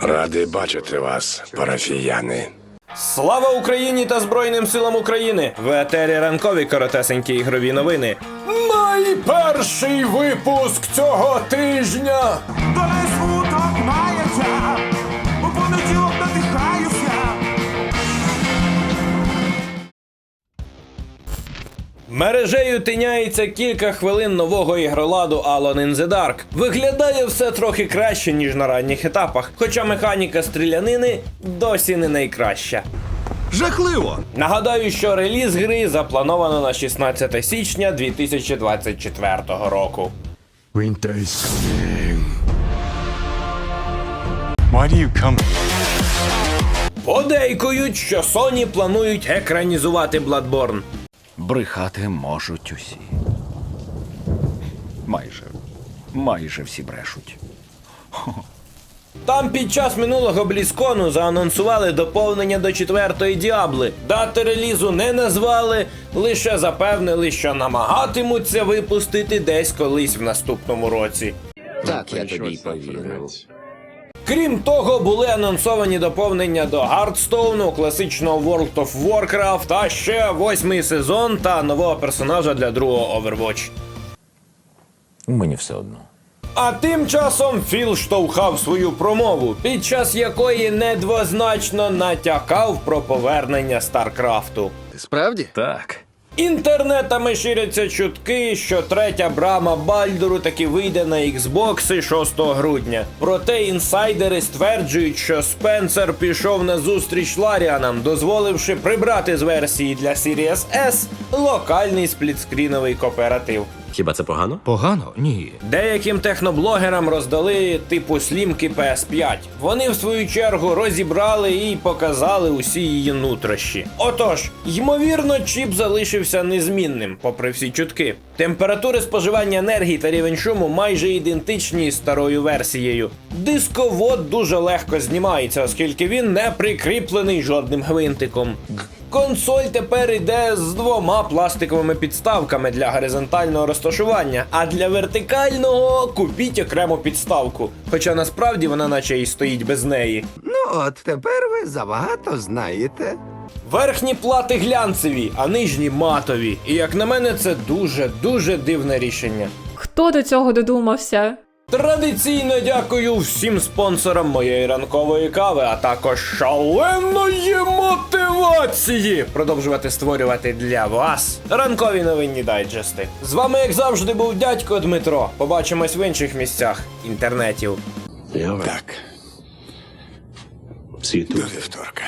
Радий бачити вас, парафіяни. Слава Україні та Збройним силам України! В етері ранкові коротесенькі ігрові новини. Найперший випуск цього тижня! Долей має мається, Мережею тиняється кілька хвилин нового ігроладу Alone in the Dark. Виглядає все трохи краще, ніж на ранніх етапах, хоча механіка стрілянини досі не найкраща. Жахливо! Нагадаю, що реліз гри заплановано на 16 січня 2024 року. Winter is coming. Why do you come? Подейкують, що Sony планують екранізувати Bloodborne. Брехати можуть усі. Майже. Майже всі брешуть. Там під час минулого Блізкону заанонсували доповнення до четвертої Діабли. Дати релізу не назвали, лише запевнили, що намагатимуться випустити десь колись в наступному році. Так, я тобі повірив. Крім того, були анонсовані доповнення до Гардстоуну, класичного World of Warcraft, а ще восьмий сезон та нового персонажа для другого Overwatch. Мені все одно. А тим часом Філ штовхав свою промову, під час якої недвозначно натякав про повернення Старкрафту. Справді? Так. Інтернетами ширяться чутки, що третя брама Бальдуру таки вийде на Xbox 6 грудня. Проте інсайдери стверджують, що Спенсер пішов на зустріч Ларіанам, дозволивши прибрати з версії для Series S локальний сплітскріновий кооператив. Хіба це погано? Погано? Ні. Деяким техноблогерам роздали типу слімки PS5. Вони в свою чергу розібрали і показали усі її нутрощі. Отож, ймовірно, чіп залишився незмінним, попри всі чутки. Температури споживання енергії та рівень шуму майже ідентичні з старою версією. Дисковод дуже легко знімається, оскільки він не прикріплений жодним гвинтиком. Консоль тепер йде з двома пластиковими підставками для горизонтального розташування, а для вертикального купіть окрему підставку. Хоча насправді вона наче і стоїть без неї. Ну, от тепер ви забагато знаєте. Верхні плати глянцеві, а нижні матові. І як на мене, це дуже дуже дивне рішення. Хто до цього додумався? Традиційно дякую всім спонсорам моєї ранкової кави, а також шаленої мотивації продовжувати створювати для вас ранкові новинні дайджести. З вами, як завжди, був дядько Дмитро. Побачимось в інших місцях інтернетів. Так. До вівторка.